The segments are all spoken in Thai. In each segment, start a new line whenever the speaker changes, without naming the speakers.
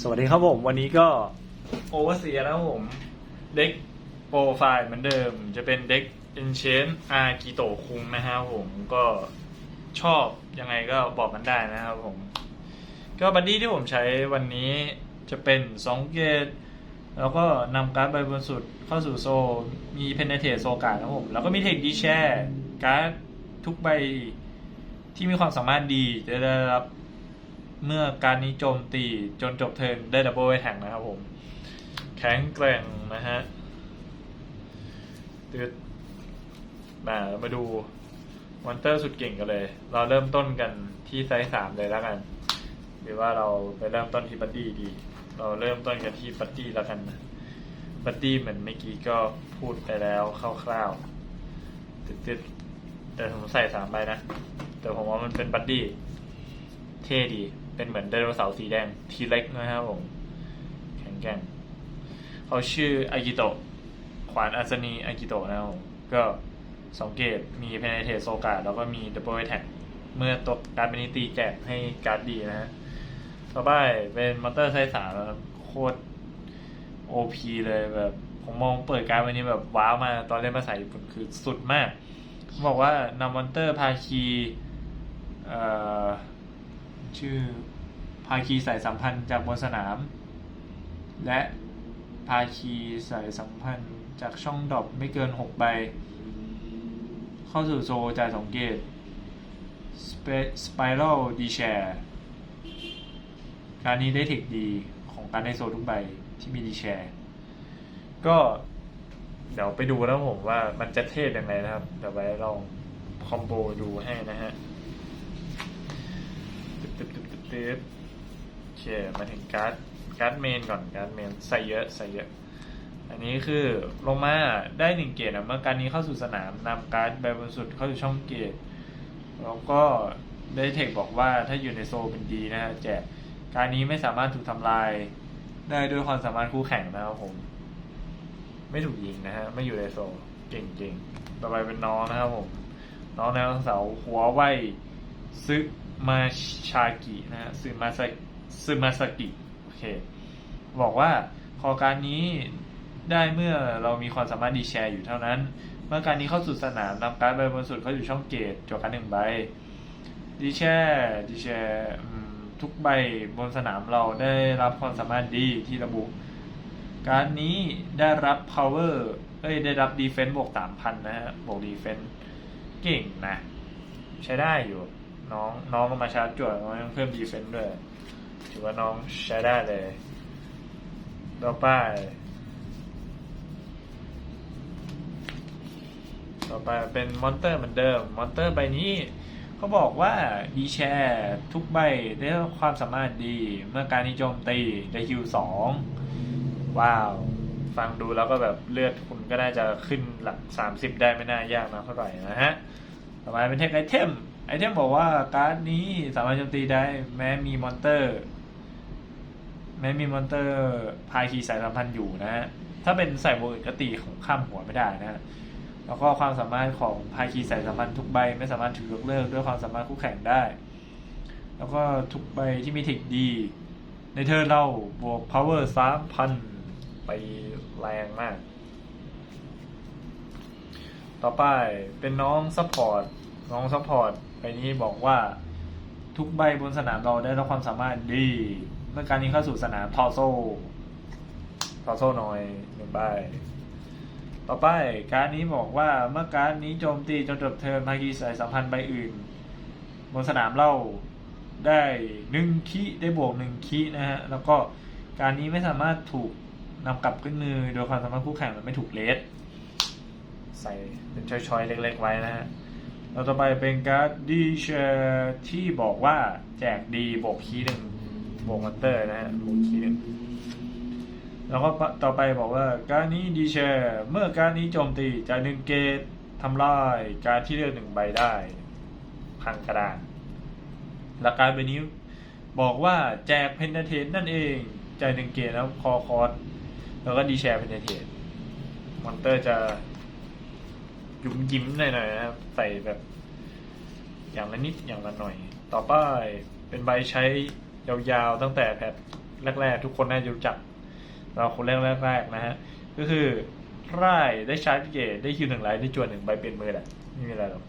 สวัสดีครับผม วันนี้ก็โอเวอร์เซียนะครับผมเด็กโปรไฟล์เหมือนเดิม จะเป็นเด็ก Enchant อากิโตคุงนะครับผมก็ชอบยังไงก็บอกกันได้นะครับผม ก็บัดดี้ที่ผมใช้วันนี้จะเป็น2เกตแล้วก็นำการ์ดใบบนสุดเข้าสู่โซ มีเพนเนเทโซการ์ดนะครับผม แล้วก็มีเทคดีแชร์การ์ดทุกใบที่มีความสามารถดีจะได้รับ เมื่อการนี้โจมตีจนจบเทิร์นได้ดับเบิลไวแทงนะครับผม แข็งแกร่งนะฮะตืดมามาดูมอนเตอร์สุดเก่งกันเลย เราเริ่มต้นกันที่ไซส์สามเลยแล้วกัน หรือว่าเราไปเริ่มต้นที่บัดดี้ดี เราเริ่มต้นกันที่บัดดี้แล้วกันนะบัดดี้เหมือนเมื่อกี้ก็พูดไปแล้วคร่าวๆตืดๆแต่ผมใส่สามใบนะ แต่ผมว่ามันเป็นบัดดี้เท่ดี เป็นเหมือนไดโนเสาร์สีแดงทีเล็กนะครับผม แข็งแกร่งเขาชื่ออากิโตะขวานอัศนีอากิโตะนะครับผมก็สองเกตมีเพนเทสโซกาแล้วก็มีดับเบิลแท็กเมื่อตัวการเป็นตีแจกให้การ์ดดีนะฮะต่อไปเป็นมอเตอร์ไซส์สามนะครับโคตรโอพีเลยแบบผมมองเปิดการดวันนี้แบบว้าวมาตอนเล่นภาษาญี่ปุ่นคือสุดมากเขาบอกว่านำมอนเตอร์พาคีเอ่อ ชื่อภาคีสายสัมพันธ์จากบนสนาม และภาคีสายสัมพันธ์จากช่องดรอปไม่เกิน 6 ใบ เข้าสู่โซจ่ายสองเกตสไปรัลดีแชร์การนี้ได้เทคดีของการในโซทุกใบที่มีดีแชร์ก็เดี๋ยวไปดูนะผมว่ามันจะเทศยังไงนะครับ เดี๋ยวไว้ลองคอมโบดูให้นะฮะ ตึ๊บตึ๊บตึ๊บตึ๊บโอเคมาถึงการ์ดการ์ดเมนก่อนการ์ดเมนใส่เยอะใส่เยอะ อันนี้คือลงมาได้หนึ่งเกตอะเมื่อการนี้เข้าสู่สนามนำการ์ดใบบนสุดเข้าสู่ช่องเกตแล้วก็ได้เทคบอกว่าถ้าอยู่ในโซเป็นดีนะฮะแจกการนี้ไม่สามารถถูกทำลายได้ด้วยความสามารถคู่แข่งนะครับผม ไม่ถูกยิงนะฮะไม่อยู่ในโซเก่งๆต่อไปเป็นน้องนะครับผม น้องแนวเสาหัวไวซึ มาชากินะฮะซึมาซาซึมาสกิโอเคบอกว่าขอการนี้ได้เมื่อเรามีความสามารถดีแชร์อยู่เท่านั้น เมื่อการนี้เข้าสู่สนามนำการ์ดใบบนสุดเข้าอยู่ช่องเกตจวกันหนึ่งใบดีแชร์ดีแชร์ทุกใบบนสนามเราได้รับความสามารถดีที่ระบุ การนี้ได้รับ power เอ้ยได้รับ defense บวกสามพันนะฮะบวก defense เก่งนะ ใช้ได้อยู่ น้องน้องลงมาชาร์จจวดน้องยังเพิ่ม defense ด้วยถือว่าน้องใช้ได้เลยต่อไปต่อไปเป็นมอนเตอร์เหมือนเดิม มอนเตอร์ใบนี้เขาบอกว่าดีแชร์ทุกใบได้ความสามารถดี เมื่อการนิโจมตีได้คิวสองว้าว ฟังดูแล้วก็แบบเลือดคุณก็น่าจะขึ้นหลัก 30 ได้ไม่น่ายากนะเท่าไหร่นะฮะ ต่อมาเป็นเทคไอเทม ไอเทมบอกว่าการ์ดนี้สามารถโจมตีได้แม้มีมอนเตอร์ แม้มีมอนเตอร์พายคีสายสัมพันธ์อยู่นะฮะถ้าเป็นใส่โบอื่นก็ตีของข้ามหัวไม่ได้นะฮะแล้วก็ความสามารถของพายคีสายสัมพันธ์ทุกใบไม่สามารถถูกยกเลิกด้วยความสามารถคู่แข่งได้ แล้วก็ทุกใบที่มีเทคดี ในเธอเราบวก power สามพันไปแรงมาก ต่อไปเป็นน้องซัพพอร์ตน้องซัพพอร์ต นี้บอกว่าทุกใบบนสนามเราได้รับความสามารถดีเมื่อการนี้เข้าสู่สนามทอโซทอโซน้อยหนึ่งใบต่อไปการนี้บอกว่าเมื่อการนี้โจมตีจนจบเทิร์นภาคีสายสัมพันธ์ใบอื่น บนสนามเราได้หนึ่งคีได้บวกหนึ่งคีนะฮะแล้วก็การนี้ไม่สามารถถูกนำกลับขึ้นมือโดยความสามารถคู่แข่งมันไม่ถูกเลสใส่เป็นชอยๆเล็ก ๆ ไว้นะฮะ เราต่อไปเป็นการ์ดดีเชร์ที่บอกว่าแจกดีบวกคีหนึ่งบวกมอนเตอร์นะฮะบวกคีหนึ่งแล้วก็ต่อไปบอกว่าการนี้ดีเชร์เมื่อการนี้โจมตีจ่ายหนึ่งเกตทำลายการที่เลือกหนึ่งใบได้พังกระดานหลักการใบนี้บอกว่าแจกเพนเทนนั่นเองจ่ายหนึ่งเกตแล้วคอคอร์สแล้วก็ดีแชร์เพนเทนมอนเตอร์จะ ยุ่มยิ้มหน่อยๆนะครับ ใส่แบบ อย่างละนิดอย่างละหน่อย ต่อไปเป็นใบใช้ยาวๆตั้งแต่แพทแรก ๆ ทุกคนน่าจะรู้จัก เราคนแรกๆนะฮะ ก็คือไร่ได้ชาร์จเกตได้คิวหนึ่งไลท์ได้จวนหนึ่งใบเปลี่ยนมือแหละไม่มีอะไรหรอก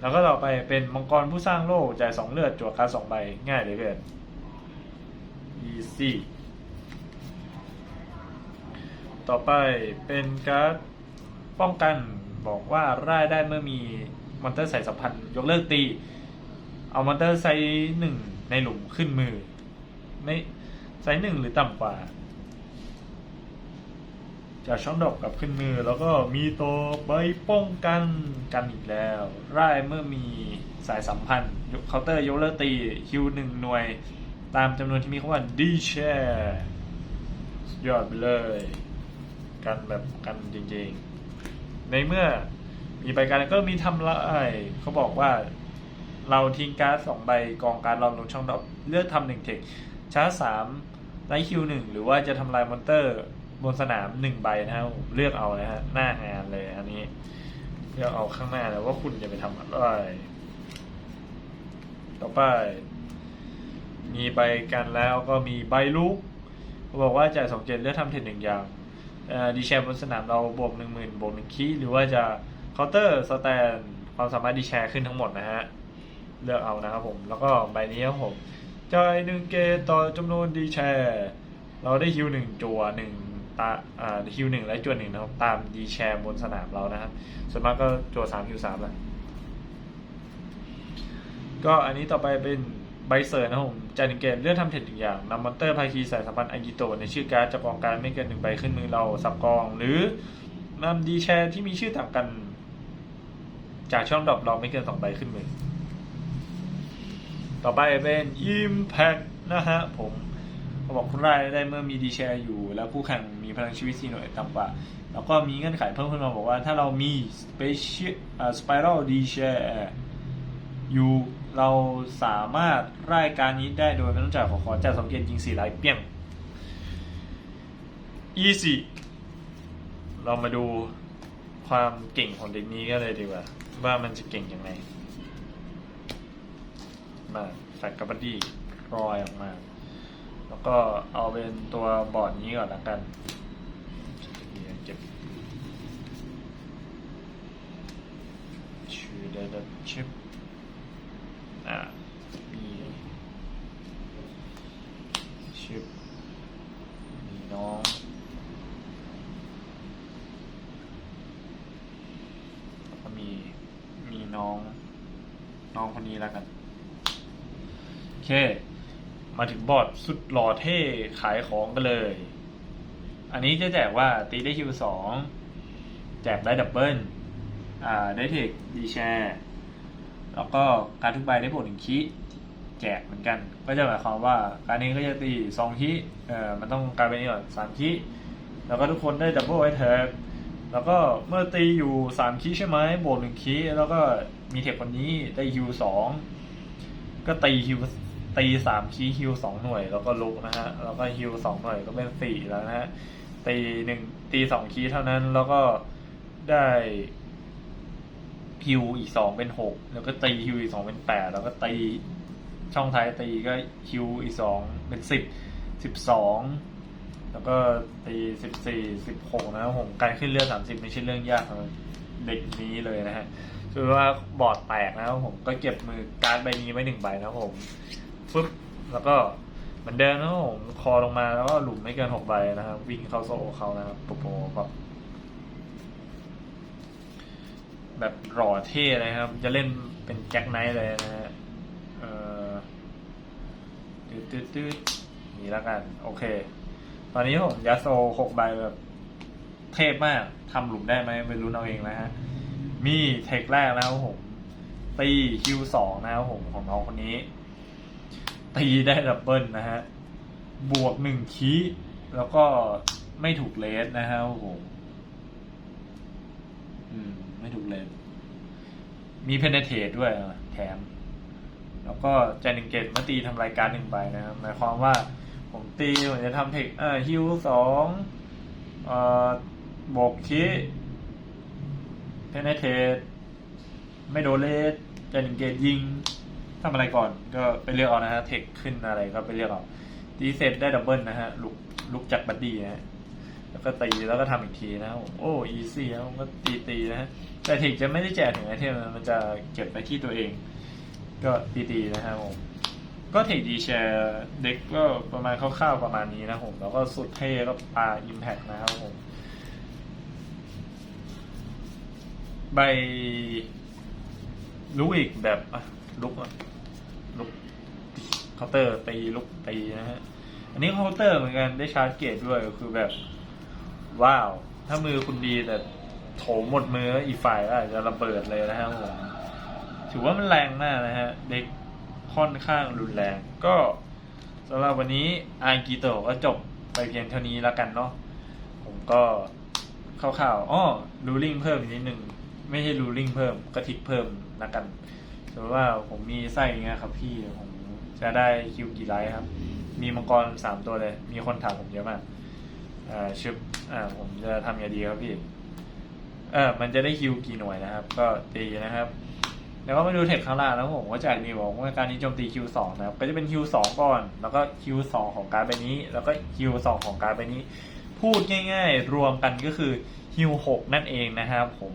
แล้วก็ต่อไปเป็นมังกรผู้สร้างโลกจ่ายสองเลือดจวดการสองใบง่ายเหลยเกิน easy ต่อไปเป็นการ์ด ป้องกันบอกว่าร่ายได้เมื่อมีมอนเตอร์สายสัมพันธ์ยกเลิกตี เอามอนเตอร์ไซส์หนึ่งในหลุมขึ้นมือ ไม่ไซส์หนึ่งหรือต่ำกว่า จากช่องดอกกลับขึ้นมือ แล้วก็มีตัวใบป้องกันกันอีกแล้วร่ายเมื่อมีสายสัมพันธ์เคาน์เตอร์ยกเลิกตีคิวหนึ่งหน่วย ตามจำนวนที่มีคำว่าดีแชร์ยอดไปเลย กันแบบกันจริงๆ ในเมื่อมีใบการก็มีทำลายเขาบอกว่า เราทิ้งการ์ดสองใบกองการดเราลงช่องดอกเลือกทำหนึ่งเทคชาร์จสามไลท์คิวหนึ่งหรือว่าจะทำลายมอนเตอร์บนสนามหนึ่งใบนะครับเลือกเอานะฮะหน้างานเลยอันนี้เลือกเอาข้างหน้าเลยว่าคุณจะไปทำอะไรต่อไป มีใบกันแล้วก็มีใบลุกเขาบอกว่าจ่ายสองเจนเลือกทำเทรดหนึ่งอย่าง ดีแชร์บนสนามเราบวกหนึ่งหมื่นบวกหนึ่งคีหรือว่าจะเคาน์เตอร์สแตนความสามารถดีแชร์ขึ้นทั้งหมดนะฮะ เลือกเอานะครับผม แล้วก็ใบนี้ครับผมจ่ายหนึ่งเกตต่อจำนวนดีแชร์ เราได้ฮิวหนึ่งจัวหนึ่งตาอ่าฮิวหนึ่งและจัวหนึ่งนะครับ ตามดีแชร์บนสนามเรานะครับ ส่วนมากก็จัวสามฮิวสามแหละก็อันนี้ต่อไปเป็น ใบเซอร์นะครับผมจานิเกตเลือกทำเทรดหนึ่งอย่างนำมอนเตอร์ภาคีสายสัมพันธ์อากิโตในชื่อการ์ดจากกองการไม่เกินหนึ่งใบขึ้นมือเราสับกอง หรือนำดีแชร์ที่มีชื่อต่างกัน จากช่องดรอปเราไม่เกินสองใบขึ้นมือ ต่อไปเป็น Impact นะฮะผมเขาบอกคุณรายได้เมื่อมีดีแชร์อยู่ แล้วคู่แข่งมีพลังชีวิต4หน่วยต่ำกว่า แล้วก็มีเงื่อนไขเพิ่มขึ้นมาบอกว่าถ้าเรามี Special อ่า Spiral D Share อ ยู่เราสามารถรายการนี้ได้โดยไม่ต้องจ่ายขอขอจ่ายสองเกตยิงสี่ลท์เปี้ยง easy เรามาดูความเก่งของเด็กนี้ก็เลยดีกว่า ว่ามันจะเก่งยังไงมาแฟกกับบัดดี้รอยออกมา แล้วก็เอาเป็นตัวบอร์ดนี้ก่อนละกันเก็บชื่อได้แล้วชิป อ่า มีชิป มีน้อง แล้วก็มี มีน้อง นี้แล้วกัน โอเค มาถึงบอร์ดสุดหล่อเท่ขายของกันเลย อันนี้จะแจกว่าตีได้คิวสองแจกได้ดับเบิลอ่าได้เทคดีแชร์แล้วก็การทุกใบได้บวกหนึ่งคีแจกเหมือนกัน ก็จะหมายความว่าการนี้ก็จะตีสองคีเอ่อมันต้องกายเป็นนี่ก่อนสามคีแล้วก็ทุกคนได้ดับเบิลไวท์แท็กแล้วก็เมื่อตีอยู่สามคีใช่ไหมบวกหนึ่งคีแล้วก็ มีเทคคนนี้ได้ฮิวสองก็ตีฮิวตีสามคีฮิวสองหน่วย แล้วก็ลุกนะฮะแล้วก็ฮิวสองหน่วยก็เป็นสี่แล้วนะฮะตีหนึ่งตีสองคีเท่านั้นแล้วก็ได้ฮิวอีกสองเป็นหกแล้วก็ตีฮิวอีกสองเป็นแปดแล้วก็ตีช่องท้ายตีก็ฮิวอีกสองเป็นสิบสิบสองแล้วก็ตีสิบสี่สิบหกนะผมการขึ้นเลือดสามสิบไม่ใช่เรื่องยากสำหรับเด็กนี้เลยนะฮะ คือว่าบอร์ดแตกนะครับผมก็เก็บมือการใบนี้ไว้หนึ่งใบนะครับผมปึ๊บแล้วก็เหมือนเดิมนะครับผมคอลงมาแล้วก็หลุมไม่เกินหกใบนะครับ วิ่งเข้าโซเขานะครับปุ๊บปุ๊บบแบบหล่อเท่เลยครับ จะเล่นเป็นแจ็คไนท์เลยนะฮะเออตืดตืดตืดนี่แล้วกัน โอเค ตอนนี้ผมยาโซหกใบแบบเทพมากทำหลุมได้ไหมไม่รู้เอาเองนะฮะ มีเทคแรกแล้วผมตีคิวสองนะครับผมของน้องคนนี้ ตีได้ดับเบิลนะฮะ บวกหนึ่งคีแล้วก็ไม่ถูกเลสนะฮะผมอืม ไม่ถูกเลยมีเพนเนเทตด้วยแถม แล้วก็จานิงเกตมาตีทำรายการหนึ่งใบนะครับหมายความว่าผมตีผมจะทำเทคเอ่อฮิวสองเอ่อโบกคิเพ นเนเทตไม่โดนเลสจานิงเกตยิงทำอะไรก่อนก็ไปเลือกเอานะฮะ เทคขึ้นอะไรก็ไปเลือกเอาตีเสร็จได้ดับเบิลนะฮะ ลุกลุกจากบัดดี้นะฮะแล้วก็ตีแล้วก็ทำอีกทีนะโอ้อีซี่นะก็ตีตีนะฮะแต่เทคจะไม่ได้แจกถึงไอเทมมันจะเก็บไปที่ตัวเอง ก็ตีตีนะครับผมก็เทคดีแชร์เด็กก็ประมาณคร่าวๆประมาณนี้นะผมแล้วก็สุดเท่ก็ปาอิมแพกนะครับผม ใบลุกอีกแบบอะลุกลุกเคาน์เตอร์ตีลุกตีนะฮะ อันนี้เคาน์เตอร์เหมือนกันได้ชาร์จเกตด้วยคือแบบ ว้าว ถ้ามือคุณดีแต่โถมหมดมืออีฝ่ายก็อาจจะระเบิดเลยนะครับผมถือว่ามันแรงมากนะฮะ เด็กค่อนข้างรุนแรงก็สำหรับวันนี้อากิโตก็จบไปเพียงเท่านี้แล้วกันเนาะผมก็คร่าวๆอ้อรูลิ่งเพิ่มอีกนิดหนึ่ง ไม่ใช่รูลิ่งเพิ่มก็ทิกเพิ่มละกันสมมติว่าผมมีไส้อย่างเงี้ยครับพี่ผมจะได้คิวกี่ไลท์ครับ มีมังกรสามตัวเลย มีคนถามผมเยอะมากอ่าชุบอ่าผมจะทำยังไงดีครับพี่เออมันจะได้คิวกี่หน่วยนะครับ ก็ตีนะครับ แล้วก็มาดูเทคข้างล่างแล้วผมก็จากนี่บอกว่าการนี้โจมตี Q2 นะครับก็จะเป็น Q2 ก่อน แล้วก็ Q2 ของการใบนี้ แล้วก็ Q2 ของการใบนี้ พูดง่าย ๆ รวมกันก็คือ Q6 นั่นเองนะครับผม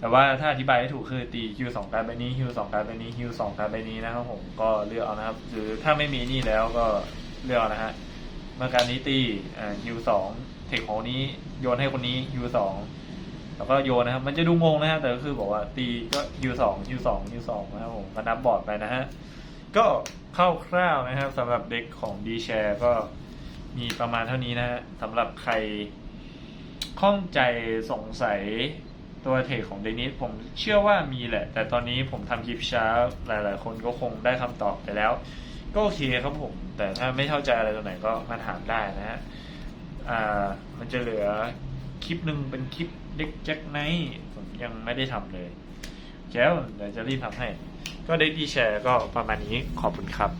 แต่ว่าถ้าอธิบายให้ถูกคือตี Q2 การ์ดใบนี้ Q2 การ์ดใบนี้ Q2 การ์ดใบนี้นะครับผมก็เลือกเอานะครับหรือถ้าไม่มีนี่แล้วก็เลือกเอานะฮะเมื่อการนี้ตีอ่า Q2 เทคของนี้โยนให้คนนี้ Q2 แล้วก็โยนนะครับ มันจะดูงงนะครับแต่ก็คือบอกว่าตีก็ Q2 Q2 Q2 นะครับผมก็นับบอร์ดไปนะฮะก็คร่าวๆนะครับสำหรับเด็กของ D Share ก็มีประมาณเท่านี้นะฮะสำหรับใครข้องใจสงสัย ตัวเทคของเดนิสผมเชื่อว่ามีแหละ แต่ตอนนี้ผมทำคลิปช้าหลายๆ คนก็คงได้คำตอบไปแล้ว ก็โอเคครับผม แต่ถ้าไม่เข้าใจอะไรตรงไหนก็มาถามได้นะฮะอ่ามันจะเหลือคลิปหนึ่งเป็นคลิปเด็กแจ็คไนท์ผมยังไม่ได้ทำเลยแก้วเดี๋ยวจะรีบทำให้ ก็เด็กดีแชร์ก็ประมาณนี้ขอบคุณครับ